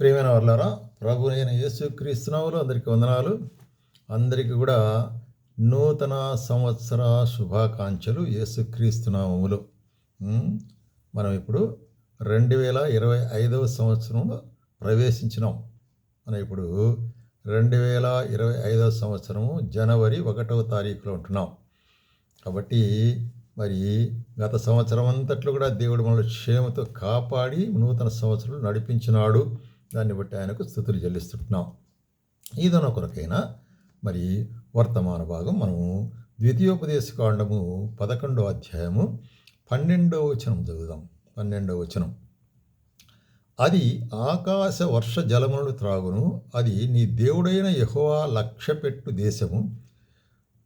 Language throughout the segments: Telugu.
ప్రియమైన వర్లారా ప్రభు నేను యేసు అందరికీ వందనాలు. అందరికీ కూడా నూతన సంవత్సర శుభాకాంక్షలు యేసుక్రీస్తునామములు మనం ఇప్పుడు రెండు వేల ఇరవై ఐదవ సంవత్సరంలో ప్రవేశించినాం. మనం ఇప్పుడు రెండు వేల ఇరవై ఐదవ సంవత్సరము జనవరి ఒకటవ తారీఖులో ఉంటున్నాం. కాబట్టి మరి గత సంవత్సరం అంతట్లో కూడా దేవుడు మనల్ని క్షేమతో కాపాడి నూతన సంవత్సరం నడిపించినాడు. దాన్ని బట్టి ఆయనకు స్థుతులు చెల్లిస్తున్నాం ఈదన కొరకైనా మరి వర్తమాన భాగం మనము ద్వితీయోపదేశ కాండము పదకొండో అధ్యాయము పన్నెండవ వచనం చదువుదాం. పన్నెండవ వచనం. అది ఆకాశ వర్ష జలములను త్రాగును. అది నీ దేవుడైన యెహోవా లక్ష్యపెట్టు దేశము.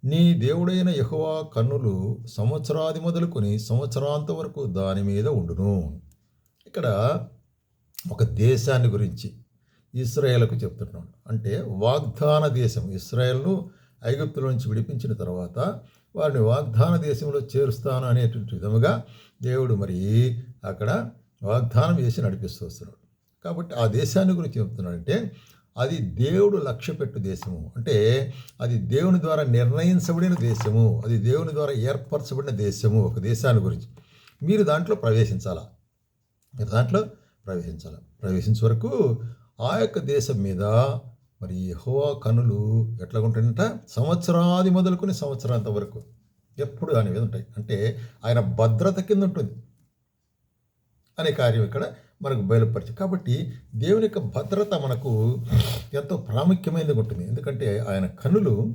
నీ దేవుడైన యెహోవా కన్నులు సంవత్సరాది మొదలుకొని సంవత్సరాంత వరకు దాని మీద ఉండును. ఇక్కడ ఒక దేశాన్ని గురించి ఇస్రాయేల్కు చెప్తున్నాడు. అంటే వాగ్దాన దేశం ఇస్రాయేల్ను ఐగుప్తుల నుంచి విడిపించిన తర్వాత వారిని వాగ్దాన దేశంలో చేరుస్తాను అనేటువంటి విధముగా దేవుడు మరి అక్కడ వాగ్దానం చేసి నడిపిస్తూ వస్తున్నాడు. కాబట్టి ఆ దేశాన్ని గురించి చెప్తున్నాడంటే అది దేవుడు లక్ష్యపెట్టు దేశము. అంటే అది దేవుని ద్వారా నిర్ణయించబడిన దేశము. అది దేవుని ద్వారా ఏర్పరచబడిన దేశము ఒక దేశాన్ని గురించి. మీరు దాంట్లో ప్రవేశించాలా? మీరు దాంట్లో ప్రవేశించాలి. ప్రవేశించే వరకు ఆ యొక్క దేశం మీద మరి హోవా కనులు ఎట్లా ఉంటాయంట? సంవత్సరాది మొదలుకొని సంవత్సరాంత వరకు ఎప్పుడు దాని మీద ఉంటాయి. అంటే ఆయన భద్రత కింద ఉంటుంది. అనే కార్యం ఇక్కడ మనకు బయలుపరిచి. కాబట్టి దేవుని యొక్క భద్రత మనకు ఎంతో ప్రాముఖ్యమైనది ఉంటుంది. ఎందుకంటే ఆయన కనులు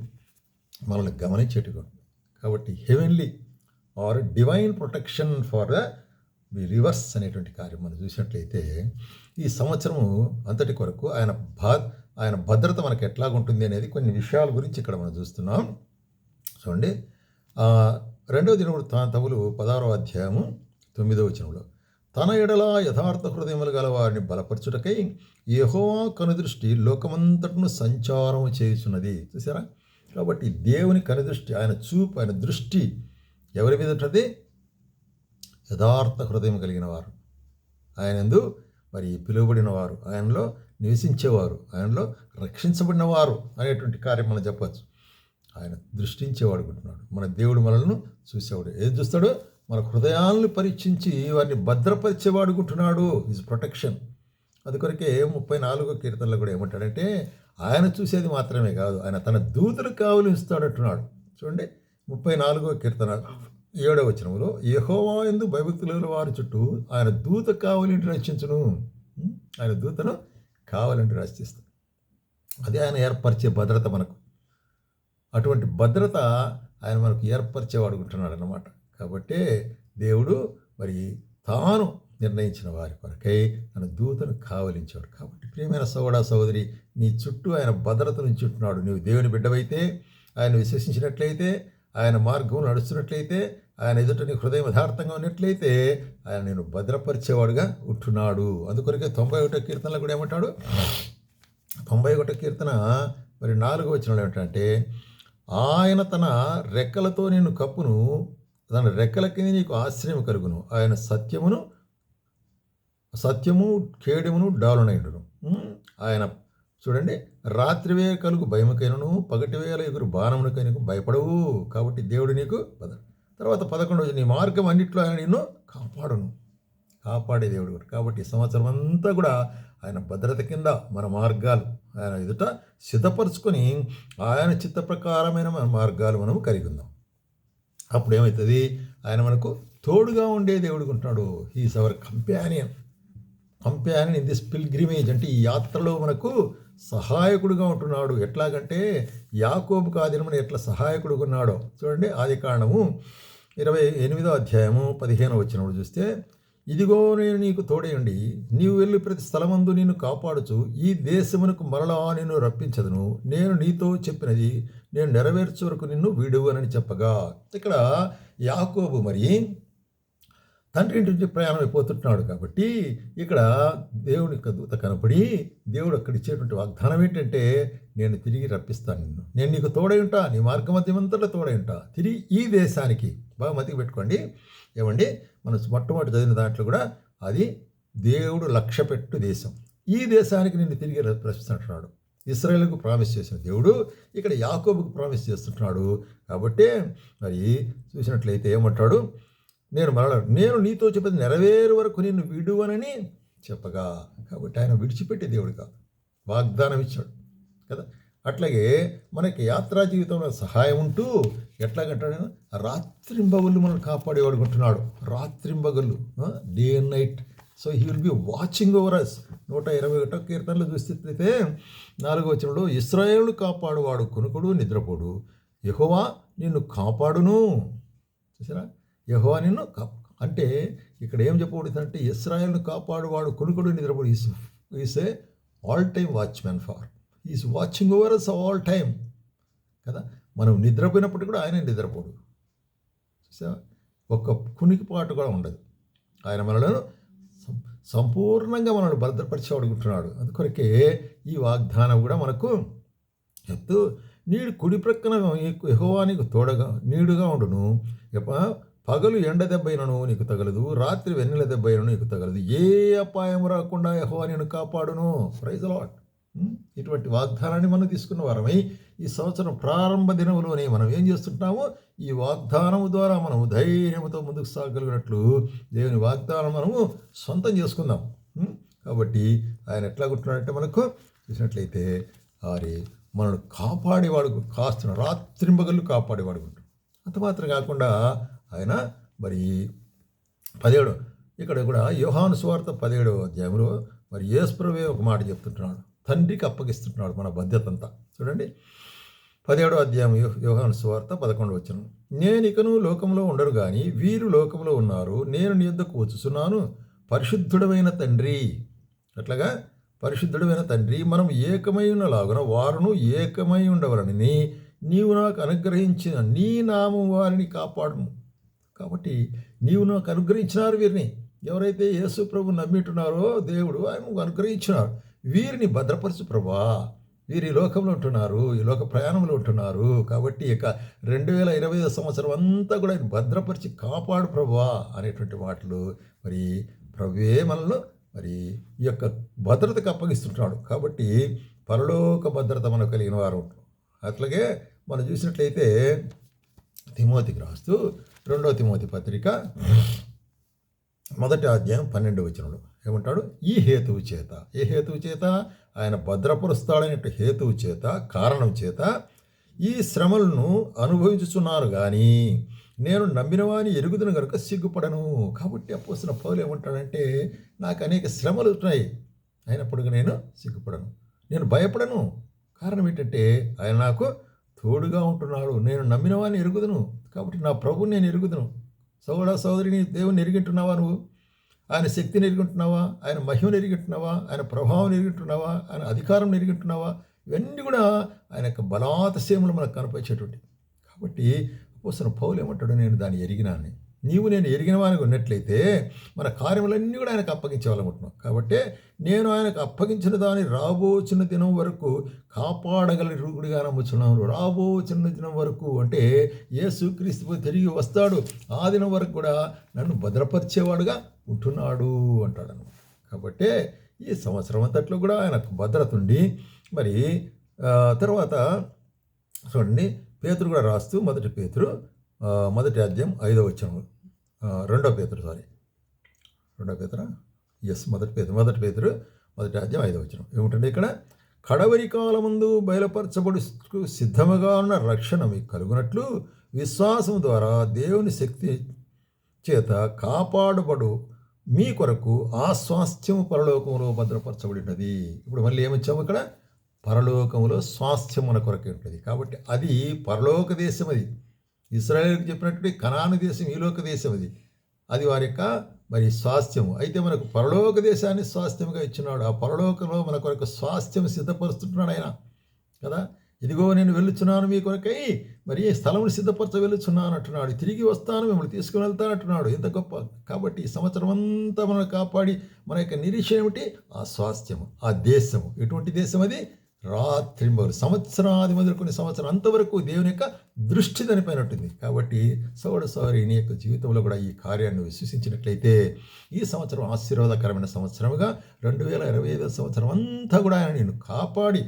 మనల్ని గమనించేట్టుగా ఉంటుంది. కాబట్టి heavenly or divine protection for the rivers అనేటువంటి కార్యం మనం చూసినట్లయితే ఈ సంవత్సరము అంతటి కొరకు ఆయన భా ఆయన భద్రత మనకు ఎట్లాగుంటుంది అనేది కొన్ని విషయాల గురించి ఇక్కడ మనం చూస్తున్నాం. చూడండి. రెండవ దినముడు తన తవులు పదహారో అధ్యాయము తొమ్మిదవ వచనంలో. తన ఎడల యథార్థ హృదయములు గల వారిని బలపరచుటకై యహోవా కనుదృష్టి లోకమంతటను సంచారము చేయుచున్నది. చూసారా? కాబట్టి దేవుని కనుదృష్టి ఆయన చూపు ఆయన దృష్టి ఎవరి మీద ఉంటుంది? యథార్థ హృదయం కలిగిన వారు ఆయనందు మరి పిలువబడిన వారు ఆయనలో నివసించేవారు. ఆయనలో రక్షించబడిన వారు అనేటువంటి కార్యం మనం చెప్పచ్చు. ఆయన దృష్టించేవాడు అనుకుంటున్నాడు మన దేవుడు మనల్ని చూసేవాడు. ఏం చూస్తాడు? మన హృదయాలను పరీక్షించి వారిని భద్రపరిచేవాడు ఇస్ ఈజ్ ప్రొటెక్షన్ అది కొరకే ముప్పై నాలుగో కీర్తనలో కూడా ఏమంటాడంటే ఆయన చూసేది మాత్రమే కాదు ఆయన తన దూతలు కావలి ఇస్తాడంటున్నాడు చూడండి ముప్పై నాలుగో కీర్తన. ఏడవ వచనంలో యహోవా ఎందు భయభక్తుల వారి చుట్టూ ఆయన దూత కావాలంటే రక్షించను. ఆయన దూతను కావాలంటే రక్షిస్తాను అదే ఆయన ఏర్పరిచే భద్రత మనకు. అటువంటి భద్రత ఆయన మనకు ఏర్పరిచేవాడు ఉంటున్నాడు అన్నమాట కాబట్టి దేవుడు మరి తాను నిర్ణయించిన వారి కొరకై తన దూతను కావలించాడు కాబట్టి ప్రియమైన సోడా సోదరి నీ చుట్టూ ఆయన భద్రతను ఉంచుంటున్నాడు నీవు దేవుని బిడ్డవైతే ఆయన విశ్వసించినట్లయితే ఆయన మార్గం నడుస్తున్నట్లయితే ఆయన ఎదుట నీ హృదయం యథార్థంగా ఉన్నట్లయితే ఆయన నేను భద్రపరిచేవాడుగా ఉంటున్నాడు. అందుకొరకే తొంభై ఒకటో కీర్తనలో కూడా ఏమంటాడు? తొంభై ఒకటో కీర్తన మరి నాలుగో వచ్చిన ఏమిటంటే ఆయన తన రెక్కలతో నేను కప్పును తన రెక్కల కింద నీకు ఆశ్రయం కలుగును. ఆయన సత్యమును సత్యము కేడమును డాలునైండును ఆయన చూడండి రాత్రివే కలుగు భయముకైనను పగటి వేల ఎగురు బాణమునికైనకు భయపడవు. కాబట్టి దేవుడు నీకు భద్ర తర్వాత పదకొండు నీ మార్గం అన్నింటిలో ఆయన నిన్ను కాపాడును. కాపాడే దేవుడు కూడా. కాబట్టి సంవత్సరం అంతా కూడా ఆయన భద్రత కింద మన మార్గాలు ఆయన ఎదుట సిద్ధపరచుకొని ఆయన చిత్త ప్రకారమైన మన మార్గాలు మనం కలిగి ఉందాం. అప్పుడు ఏమవుతుంది ఆయన మనకు తోడుగా ఉండే దేవుడు ఉంటున్నాడు he's our companion companion in this pilgrimage అంటే ఈ యాత్రలో మనకు సహాయకుడుగా ఉంటున్నాడు. ఎట్లాగంటే యాకోబుకు ఆ ఎట్లా సహాయకుడుగా ఉన్నాడో. చూడండి ఆది కారణము ఇరవై ఎనిమిదో అధ్యాయము పదిహేను వచ్చినప్పుడు చూస్తే ఇదిగో నేను నీకు తోడేయండి. నీవు వెళ్ళి ప్రతి స్థలమందు నిన్ను కాపాడుచు. ఈ దేశమునకు మరలా నిన్ను రప్పించదును. నేను నీతో చెప్పినది నేను నెరవేర్చే వరకు నిన్ను వీడువనని చెప్పగా. ఇక్కడ యాకోబు మరి తండ్రి ఇంటి నుంచి ప్రయాణం అయిపోతున్నాడు కాబట్టి ఇక్కడ దేవుని యొక్క దూత కనపడి దేవుడు అక్కడ ఇచ్చేటువంటి వాగ్దానం ఏంటంటే నేను తిరిగి రప్పిస్తాను నిన్ను. నేను నీకు తోడై ఉంటా. నీ మార్గమధ్యమంతటా తోడై ఉంటా. తిరిగి ఈ దేశానికి బాగా మతికి పెట్టుకోండి. ఏమండి? మనం మొట్టమొదటి చదివిన దాంట్లో కూడా అది దేవుడు లక్ష్యపెట్టు దేశం. ఈ దేశానికి నిన్ను తిరిగి ప్రశ్నిస్తున్నాడు ఇస్రాయేల్కు ప్రామిస్ చేసిన దేవుడు ఇక్కడ యాకోబుకు ప్రామిస్ చేస్తుంటున్నాడు కాబట్టి మరి చూసినట్లయితే ఏమంటాడు? నేను మరల నేను నీతో చెప్పేది నెరవేరు వరకు నిన్ను విడువనని చెప్పగా. కాబట్టి ఆయన విడిచిపెట్టే దేవుడు కాదు. వాగ్దానం ఇచ్చాడు. కదా? అట్లాగే మనకి యాత్రా జీవితంలో సహాయం ఉంటూ ఎట్లాగంటాడు? రాత్రింబగళ్ళు మనల్ని కాపాడేవాడు ఉంటున్నాడు రాత్రింబగళ్ళు day and night so he will be watching over us నూట ఇరవై ఒకటో కీర్తనలు చూస్తే నాలుగో వచనంలో ఇస్రాయేలు కాపాడువాడు కొనుకుడు నిద్రపోడు. యహోవా నిన్ను కాపాడును. చూసారా? యహోవా నిన్ను అంటే ఇక్కడ ఏం చెప్పబడుతుందంటే ఇస్రాయేల్ను కాపాడువాడు కొనుకుడు నిద్రపోడు. Is is a all time watchman for is watching over us all time. కదా? మనం నిద్రపోయినప్పుడు కూడా ఆయన నిద్రపోడు. చూసావా? ఒక్క కునికిపాటు కూడా ఉండదు. ఆయన మనలను సంపూర్ణంగా మనల్ని భద్రపరిచి అడుగుతున్నాడు అందుకొరకే ఈ వాగ్దానం కూడా మనకు చెప్తూ నీడు కుడి ప్రక్కన యహోవానికి తోడగా నీడుగా ఉండును. ఎప్ప- పగలు ఎండ దెబ్బైనను నీకు తగలదు. రాత్రి వెన్నెల దెబ్బైనను నీకు తగలదు. ఏ అపాయం రాకుండా యహోవా నేను కాపాడును. ప్రైజ్ లాట్ ఇటువంటి వాగ్దానాన్ని మనం తీసుకున్న వారమై ఈ సంవత్సరం ప్రారంభ దినములోనే మనం ఏం చేస్తుంటామో ఈ వాగ్దానము ద్వారా మనం ధైర్యంతో ముందుకు సాగలిగినట్లు దేవుని వాగ్దానం మనము సొంతం చేసుకుందాం. కాబట్టి ఆయన ఎట్లా గుర్తున్నాడంటే మనకు చూసినట్లయితే ఆరి మనల్ని కాపాడేవాడు కాస్తున్న రాత్రింబగళ్ళు కాపాడేవాడు ఉంటాడు అంత మాత్రం కాకుండా ఆయన మరి పదిహేడు ఇక్కడ కూడా యోహాను స్వార్థ పదిహేడవ అధ్యాయంలో మరి యేసుప్రవే ఒక మాట చెప్తుంటున్నాడు. తండ్రికి అప్పగిస్తున్నాడు మన బాధ్యతంతా. చూడండి. పదిహేడో అధ్యాయం యోహాను సువార్త పదకొండు వచ్చిన నేను ఇకను లోకంలో ఉండరు కానీ వీరు లోకంలో ఉన్నారు. నేను నీ యొద్దకు వచ్చుచున్నాను. పరిశుద్ధుడమైన తండ్రి. అట్లాగా పరిశుద్ధుడమైన తండ్రి మనం ఏకమై ఉన్నలాగున వారును ఏకమై ఉండవలనని నీవు నాకు అనుగ్రహించిన నీ నామం వారిని కాపాడుము. కాబట్టి నీవు నాకు అనుగ్రహించినారు వీరిని. ఎవరైతే యేసు ప్రభు నమ్మింటున్నారో దేవుడు ఆయన అనుగ్రహించినారు. వీరిని భద్రపరచు ప్రభా వీరు ఈ లోకంలో ఉంటున్నారు ఈ లోక ప్రయాణంలో ఉంటున్నారు. కాబట్టి ఇక రెండు వేల ఇరవై ఐదు సంవత్సరం అంతా కూడా ఆయన భద్రపరిచి కాపాడు ప్రభువా అనేటువంటి మాటలు మరి ప్రభువే మనలో మరి ఈ యొక్క భద్రతకు అప్పగిస్తుంటున్నాడు కాబట్టి పరలోక భద్రత మనకు కలిగిన వారు అట్లాగే మనం చూసినట్లయితే తిమోతికి రాస్తూ రెండో తిమోతి పత్రిక మొదటి అధ్యాయం పన్నెండు వచనంలో. ఏమంటాడు? ఈ హేతువు చేత. ఏ హేతువు చేత? ఆయన భద్రపరుస్తాడనే హేతువు చేత కారణం చేత ఈ శ్రమలను అనుభవించుచున్నారు కానీ నేను నమ్మినవాని ఎరుగుదను కనుక సిగ్గుపడను. కాబట్టి అప్పొస్తున్న పౌలు ఏమంటాడంటే నాకు అనేక శ్రమలు ఉన్నాయి. అయినప్పుడు నేను సిగ్గుపడను. నేను భయపడను. కారణం ఏంటంటే ఆయన నాకు తోడుగా ఉంటున్నాడు. నేను నమ్మినవాని ఎరుగుదును. కాబట్టి నా ప్రభు నేను ఎరుగుదును. సోదర సోదరిని దేవుని ఎరిగింటున్నావా నువ్వు? ఆయన శక్తిని ఎరిగింటున్నావా? ఆయన మహిమను ఎరుగుంటున్నావా? ఆయన ప్రభావం ఎరుగుంటున్నావా? ఆయన అధికారం ఎరుగుంటున్నావా? ఇవన్నీ కూడా ఆయన యొక్క బలాతశయములు మనకు కనిపించేటువంటి కాబట్టి అపోసిన పౌలు ఏమంటాడు? నేను దాన్ని ఎరిగినాన్ని. నీవు నేను ఎరిగిన వానికి ఉన్నట్లయితే మన కార్యములన్నీ కూడా ఆయనకు అప్పగించాలనుకుంటున్నాం కాబట్టి నేను ఆయనకు అప్పగించిన దాన్ని రాబోచిన దినం వరకు కాపాడగల రూపుడిగా నమ్ముచున్నాను. రాబోచిన దినం వరకు అంటే యేసుక్రీస్తు తిరిగి వస్తాడు. ఆ దినం వరకు కూడా నన్ను భద్రపరిచేవాడుగా ఉంటున్నాడు అంటాడు అనమాట కాబట్టి ఈ సంవత్సరం అంతట్లో కూడా ఆయనకు భద్రత ఉండి మరి తర్వాత చూడండి పేతురు కూడా రాస్తూ మొదటి పేతురు మొదటి అధ్యాయం ఐదో వచ్చాము రెండో పేతురు సారీ. రెండో పేతురా? ఎస్ మొదటి పేతురు మొదటి పేతురు మొదటి అధ్యాయం ఐదో వచ్చిన ఏమిటంటే ఇక్కడ? కడవరి కాలముందు బయలుపరచబడి సిద్ధముగా ఉన్న రక్షణ మీకు కలుగునట్లు విశ్వాసం ద్వారా దేవుని శక్తి చేత కాపాడబడు మీ కొరకు ఆ పరలోకంలో పరలోకములో భద్రపరచబడినది. ఇప్పుడు మళ్ళీ ఏమొచ్చాము ఇక్కడ? పరలోకంలో స్వాస్థ్యం మన కొరకే ఉంటుంది. కాబట్టి అది పరలోక దేశం అది. ఇస్రాయేల్కి చెప్పినట్టు కనాను దేశం ఈ లోక దేశం అది. అది వారి యొక్క మరి స్వాస్థ్యము. అయితే మనకు పరలోక దేశాన్ని స్వాస్థ్యముగా ఇచ్చినాడు. ఆ పరలోకంలో మన కొరకు స్వాస్థ్యం సిద్ధపరుస్తున్నాడు ఆయన. కదా? ఇదిగో నేను వెళ్ళుచున్నాను మీ కొరకై మరి ఈ స్థలమును సిద్ధపరచ వెళ్ళుచున్నాను అంటున్నాడు. తిరిగి వస్తాను మిమ్మల్ని తీసుకుని వెళ్తాను అంటున్నాడు. ఎంత గొప్ప. కాబట్టి ఈ సంవత్సరం అంతా మనం కాపాడి మన యొక్క నిరీక్ష ఏమిటి? ఆ స్వాస్థ్యము ఆ దేశము. ఎటువంటి దేశం అది? రాత్రింబలు సంవత్సరాది మొదలుకొని సంవత్సరం అంతవరకు దేవుని యొక్క దృష్టి దానిపైన ఉంటుంది కాబట్టి సోడ సోరి నీ యొక్క జీవితంలో కూడా ఈ కార్యాన్ని విశ్వసించినట్లయితే ఈ సంవత్సరం ఆశీర్వాదకరమైన సంవత్సరముగా రెండు వేల ఇరవై ఐదో సంవత్సరం అంతా కూడా ఆయన నేను కాపాడి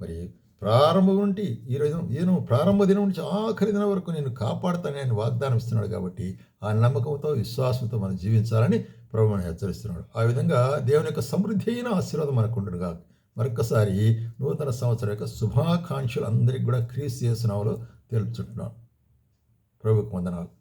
మరి ప్రారంభం నుండి ఈ రోజు ఈయన ప్రారంభ దినం నుంచి ఆఖరి దినం వరకు నేను కాపాడుతానని ఆయన వాగ్దానం ఇస్తున్నాడు కాబట్టి ఆ నమ్మకంతో విశ్వాసంతో మనం జీవించాలని ప్రభు మనం హెచ్చరిస్తున్నాడు. ఆ విధంగా దేవుని యొక్క సమృద్ధి అయిన ఆశీర్వాదం మనకు ఉండడుగా మరొకసారి నూతన సంవత్సరం యొక్క శుభాకాంక్షలు అందరికీ కూడా క్రీస్ చేసిన వాళ్ళు తెలుపుచుంటున్నాను ప్రభుకు వందనాలు.